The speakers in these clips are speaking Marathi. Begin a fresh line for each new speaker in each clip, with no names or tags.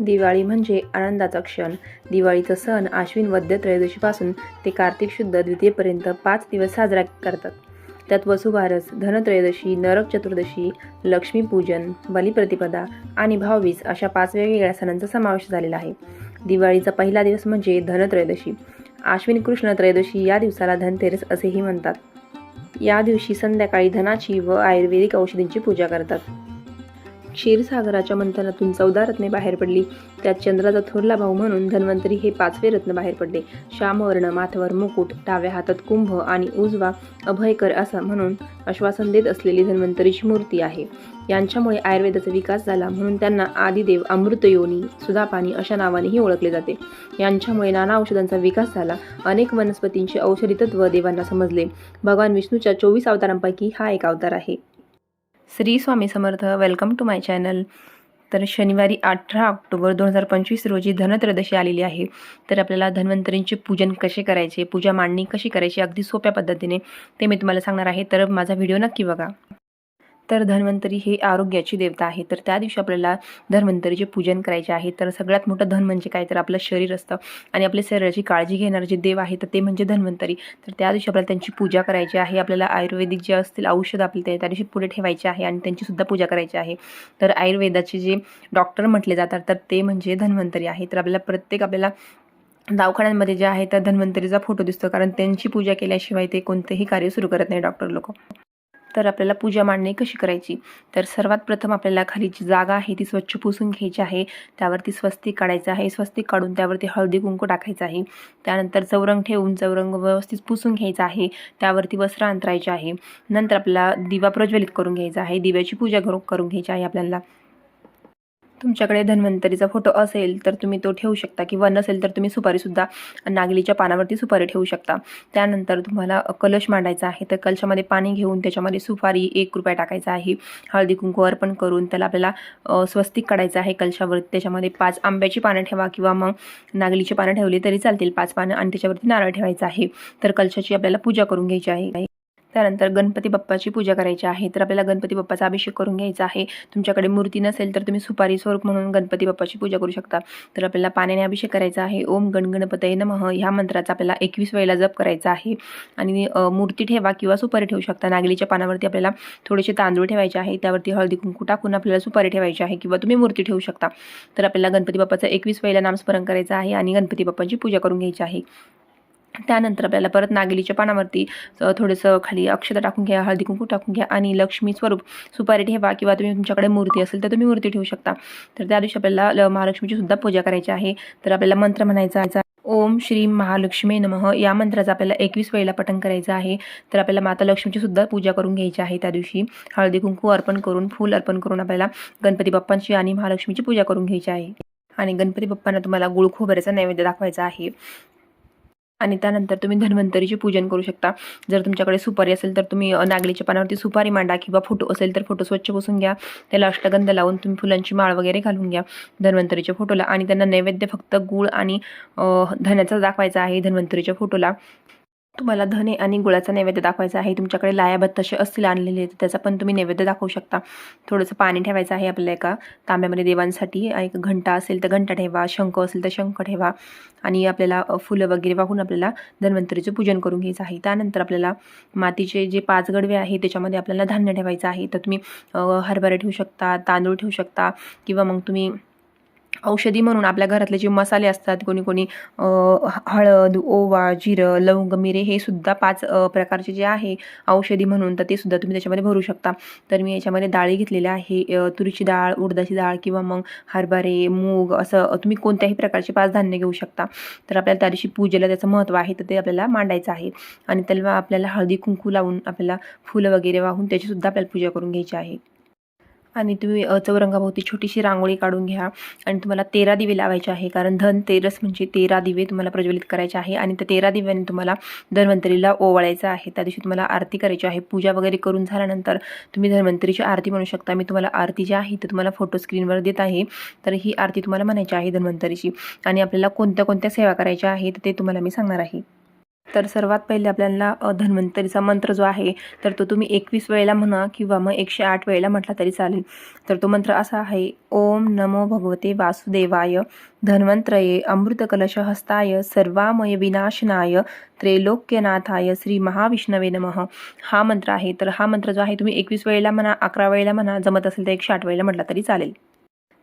दिवाळी म्हणजे आनंदाचा क्षण. दिवाळीचा सण आश्विन वद्य त्रयोदशीपासून ते कार्तिक शुद्ध द्वितीयेपर्यंत पाच दिवस साजरा करतात. त्यात वसुबारस धनत्रयोदशी नरक चतुर्दशी लक्ष्मीपूजन बलिप्रतिपदा आणि भाववीज अशा पाच वेगवेगळ्या सणांचा समावेश झालेला आहे. दिवाळीचा पहिला दिवस म्हणजे धनत्रयोदशी. आश्विन कृष्ण त्रयोदशी या दिवसाला धनतेरस असेही म्हणतात. या दिवशी संध्याकाळी धनाची व आयुर्वेदिक औषधींची पूजा करतात. क्षीरसागराच्या मंथनातून चौदा रत्ने बाहेर पडली. त्यात चंद्राचा थोरला भाऊ म्हणून धन्वंतरी हे पाचवे रत्न बाहेर पडले. श्यामवर्ण माथवर मुकुट डाव्या हातात कुंभ आणि उजवा अभयकर असा म्हणून आश्वासन देत असलेली धन्वंतरीची मूर्ती आहे. यांच्यामुळे आयुर्वेदाचा विकास झाला म्हणून त्यांना आदिदेव अमृतयोनी सुधापानी अशा नावानेही ओळखले जाते. यांच्यामुळे नाना औषधांचा विकास झाला. अनेक वनस्पतींचे औषधी तत्व देवांना समजले. भगवान विष्णूच्या चोवीस अवतारांपैकी हा एक अवतार आहे. Shri Swami Samarth welcome to my channel तर शनिवारी अठरा ऑक्टोबर दोन हजार पंचवीस रोजी धनत्रयोदशी आलेली आहे. तर आपल्याला धन्वंतरींचे पूजन कसे करायचे पूजा मांडणी कशी करायची अगदी सोप्या पद्धतीने ते मी तुम्हाला सांगणार आहे. तर माझा व्हिडिओ नक्की बघा. तर धन्वंतरी हे आरोग्याची देवता आहे. तर त्या दिवशी आपल्याला धन्वंतरीचे पूजन करायचे आहे. तर सगळ्यात मोठं धन म्हणजे काय? तर आपलं शरीर असतं आणि आपल्या शरीराची काळजी घेणारे जे देव आहे तर ते म्हणजे धन्वंतरी. तर त्या दिवशी आपल्याला त्यांची पूजा करायची आहे. आपल्याला आयुर्वेदिक जे असतील औषध आपल्याला त्या दिवशी पुढे ठेवायचे आहे आणि त्यांची सुद्धा पूजा करायची आहे. तर आयुर्वेदाचे जे डॉक्टर म्हटले जातात तर ते म्हणजे धन्वंतरी आहे. तर आपल्याला प्रत्येक आपल्याला दवाखान्यांमध्ये जे आहे त्या धन्वंतरीचा फोटो दिसतो. कारण त्यांची पूजा केल्याशिवाय ते कोणतेही कार्य सुरू करत नाही डॉक्टर लोक. तर आपल्याला पूजा मांडणी कशी करायची? तर सर्वात प्रथम आपल्याला खाली जी जागा आहे ती स्वच्छ पुसून घ्यायची आहे. त्यावरती स्वस्तिक काढायचं आहे. स्वस्तिक काढून त्यावरती हळदी कुंकू टाकायचं आहे. त्यानंतर चौरंग ठेवून चौरंग व्यवस्थित पुसून घ्यायचा आहे. त्यावरती वस्त्र अंतरायचे आहे. नंतर आपल्याला दिवा प्रज्वलित करून घ्यायचा आहे. दिव्याची पूजा करून घ्यायची आहे आपल्याला. तुमच्याकडे धन्वंतरीचा फोटो असेल तर तुम्ही तो ठेवू शकता. किंवा नसेल तर तुम्ही सुपारीसुद्धा नागलीच्या पानावरती सुपारी ठेवू शकता. त्यानंतर तुम्हाला कलश मांडायचा आहे तर कलशामध्ये पाणी घेऊन त्याच्यामध्ये सुपारी एक रुपया टाकायचा आहे. हळदी कुंकू अर्पण करून त्याला आपल्याला स्वस्तिक काढायचं आहे कलशावर. त्याच्यामध्ये पाच आंब्याची पानं ठेवा किंवा मग नागलीची पानं ठेवली तरी चालतील पाच पानं आणि त्याच्यावरती नारळ ठेवायचा आहे. तर कलशाची आपल्याला पूजा करून घ्यायची आहे. त्यानंतर गणपती बाप्पाची पूजा करायची आहे तर आपल्याला गणपती बाप्पाचा अभिषेक करून घ्यायचा आहे. तुमच्याकडे मूर्ती नसेल तर तुम्ही सुपारी स्वरूप म्हणून गणपती बाप्पाची पूजा करू शकता. तर आपल्याला पाण्याने अभिषेक करायचा आहे. ओम गणगणपतये नमः. ह्या मंत्राचा आपल्याला एकवीस वेळेला जप करायचा आहे. आणि मूर्ती ठेवा किंवा सुपारी ठेवू शकता. नागलीच्या पानावरती आपल्याला थोडेसे तांदूळ ठेवायचे आहे. त्यावरती हळदी कुंकू टाकून आपल्याला सुपारी ठेवायची आहे किंवा तुम्ही मूर्ती ठेवू शकता. तर आपल्याला गणपती बाप्पाचं एकवीस वेळेला नामस्मरण करायचं आहे आणि गणपती बाप्पांची पूजा करून घ्यायची आहे. त्यानंतर आपल्याला परत नागलीच्या पानावरती थोडंसं खाली अक्षता टाकून घ्या हळदी कुंकू टाकून घ्या आणि लक्ष्मी स्वरूप सुपारी ठेवा किंवा तुम्ही तुमच्याकडे मूर्ती असेल तर तुम्ही मूर्ती ठेवू शकता. तर त्या दिवशी आपल्याला ल- महालक्ष्मीची सुद्धा पूजा करायची आहे. तर आपल्याला मंत्र म्हणायचा आहे. ओम श्री महालक्ष्मी नमः. या मंत्राचा आपल्याला एकवीस वेळेला पठण करायचं आहे. तर आपल्याला माता लक्ष्मीची सुद्धा पूजा करून घ्यायची आहे त्या दिवशी. हळदी कुंकू अर्पण करून फूल अर्पण करून आपल्याला गणपती बाप्पांची आणि महालक्ष्मीची पूजा करून घ्यायची आहे. आणि गणपती बाप्पांना तुम्हाला गुळ खोबऱ्याचा नैवेद्य दाखवायचा आहे. आणि त्यानंतर तुम्ही धन्वंतरीचे पूजन करू शकता. जर तुमच्याकडे सुपारी असेल तर तुम्ही नागलीच्या पानावरती सुपारी मांडा किंवा फोटो असेल तर फोटो स्वच्छ पुसून घ्या. त्याला अष्टगंध लावून तुम्ही फुलांची माळ वगैरे घालून घ्या धन्वंतरीच्या फोटोला. आणि त्यांना नैवेद्य फक्त गूळ आणि धन्याचा दाखवायचा आहे धन्वंतरीच्या फोटोला. तुम्हाला धने आणि गुळाचा नैवेद्य दाखवायचा आहे. तुमच्याकडे लायाबत तसे असतील आणलेले तर त्याचा पण तुम्ही नैवेद्य दाखवू शकता. थोडंसं पाणी ठेवायचं आहे आपल्याला एका तांब्यामध्ये देवांसाठी. एक घंटा असेल तर घंटा ठेवा शंख असेल तर शंख ठेवा आणि आपल्याला फुलं वगैरे वाहून आपल्याला धन्वंतरीचं पूजन करून घ्यायचं आहे. त्यानंतर आपल्याला मातीचे जे पाच गडवे आहे त्याच्यामध्ये आपल्याला धान्य ठेवायचं आहे. तर तुम्ही हरभरे हरभरा ठेवू शकता तांदूळ ठेवू शकता किंवा मग तुम्ही औषधी म्हणून आपल्या घरातले जे मसाले असतात कोणी कोणी ह- हळद ओवा जिरं लवंग मिरे हे सुद्धा पाच प्रकारचे जे आहे औषधी म्हणून तर ते सुद्धा तुम्ही त्याच्यामध्ये भरू शकता. तर मी याच्यामध्ये डाळी घेतलेल्या आहे तुरीची डाळ उडदाची डाळ किंवा मग हरभरे मूग असं तुम्ही कोणत्याही प्रकारचे पाच धान्य घेऊ शकता. तर आपल्याला त्या दिवशी पूजेला त्याचं महत्त्व आहे तर ते आपल्याला मांडायचं आहे. आणि त्याला आपल्याला हळदी कुंकू लावून आपल्याला फुलं वगैरे वाहून त्याचीसुद्धा आपल्याला पूजा करून घ्यायची आहे. आणि तुम्ही चौरंगाभोवती छोटीशी रांगोळी काढून घ्या. आणि तुम्हाला तेरा दिवे लावायचे आहे कारण धन तेरस म्हणजे तेरा दिवे तुम्हाला प्रज्वलित करायचे आहे. आणि त्या तेरा दिव्याने तुम्हाला धन्वंतरीला ओवाळायचं आहे. त्या दिवशी तुम्हाला आरती करायची आहे. पूजा वगैरे करून झाल्यानंतर तुम्ही धन्वंतरीची आरती म्हणू शकता. मी तुम्हाला आरती जी आहे ते तुम्हाला फोटो स्क्रीनवर देत आहे. तर ही आरती तुम्हाला म्हणायची आहे धन्वंतरीची. आणि आपल्याला कोणत्या कोणत्या सेवा करायच्या आहेत ते तुम्हाला मी सांगणार आहे. तर सर्वात पहिले आपल्याला धन्वंतरीचा मंत्र जो आहे तर तो तुम्ही एकवीस वेळेला म्हणा किंवा मग एकशे आठ वेळेला म्हटला तरी चालेल. तर तो मंत्र असा आहे ओम नमो भगवते वासुदेवाय धन्वंतरये अमृतकलश हस्ताय सर्वामय विनाशनाय त्रैलोक्यनाथाय श्री महाविष्णवे नमः. हा मंत्र आहे. तर हा मंत्र जो आहे तुम्ही एकवीस वेळेला म्हणा अकरा वेळेला म्हणा जमत असेल तर एकशे आठ वेळेला म्हटला तरी चालेल.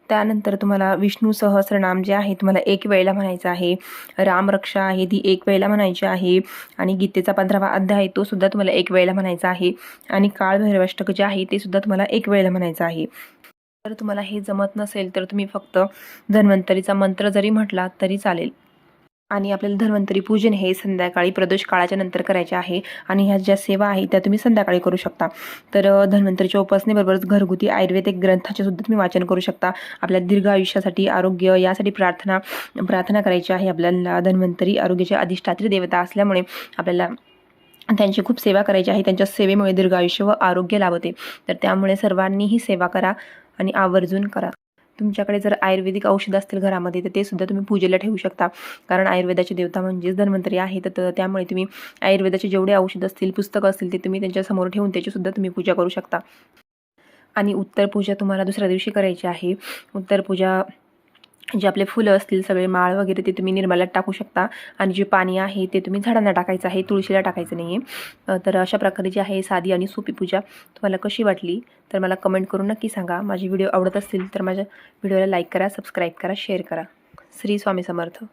त्यानंतर तुम्हाला विष्णू सहस्रनाम जे आहे तुम्हाला एक वेळेला म्हणायचं आहे. रामरक्षा आहे ती एक वेळेला म्हणायची आहे. आणि गीतेचा पंधरावा अध्याय आहे तो सुद्धा तुम्हाला एक वेळेला म्हणायचा आहे. आणि काळभैरवाष्टक जे आहे ते सुद्धा तुम्हाला एक वेळेला म्हणायचं आहे. जर तुम्हाला हे जमत नसेल तर तुम्ही फक्त धन्वंतरीचा मंत्र जरी म्हटला तरी चालेल. आणि आपल्याला धन्वंतरी पूजन हे संध्याकाळी प्रदोष काळाच्या नंतर करायचे आहे आणि ह्या ज्या सेवा आहे त्या तुम्ही संध्याकाळी करू शकता. तर धन्वंतरीच्या उपासनेबरोबरच घरगुती आयुर्वेदिक ग्रंथाचे सुद्धा तुम्ही वाचन करू शकता. आपल्या दीर्घ आयुष्यासाठी आरोग्य यासाठी प्रार्थना प्रार्थना करायची आहे. आपल्याला धन्वंतरी आरोग्याची अधिष्ठात्री देवता असल्यामुळे आपल्याला त्यांची खूप सेवा करायची आहे. त्यांच्या सेवेमुळे दीर्घ आयुष्य व आरोग्य लाभते. तर त्यामुळे सर्वांनीही सेवा करा आणि आवर्जून करा. तुमच्याकडे जर आयुर्वेदिक औषधं असतील घरामध्ये तर ते सुद्धा तुम्ही पूजेला ठेवू शकता. कारण आयुर्वेदाची देवता म्हणजेच धन्वंतरी आहे तर त्यामुळे तुम्ही आयुर्वेदाचे जेवढे औषध असतील पुस्तकं असतील ते तुम्ही त्यांच्यासमोर ठेवून त्याचीसुद्धा तुम्ही पूजा करू शकता. आणि उत्तर पूजा तुम्हाला दुसऱ्या दिवशी करायची आहे. उत्तर पूजा जे आपले फुलं असतील सगळे माळ वगैरे ते तुम्ही निर्माल्यात टाकू शकता. आणि जे पाणी आहे ते तुम्ही झाडांना टाकायचं आहे तुळशीला टाकायचं नाही आहे तर अशा प्रकारे जी आहे साधी आणि सोपी पूजा. तुम्हाला कशी वाटली? तर मला कमेंट करून नक्की सांगा. माझी व्हिडिओ आवडत असतील तर माझ्या व्हिडिओला लाईक करा सबस्क्राईब करा शेअर करा. श्री स्वामी समर्थ.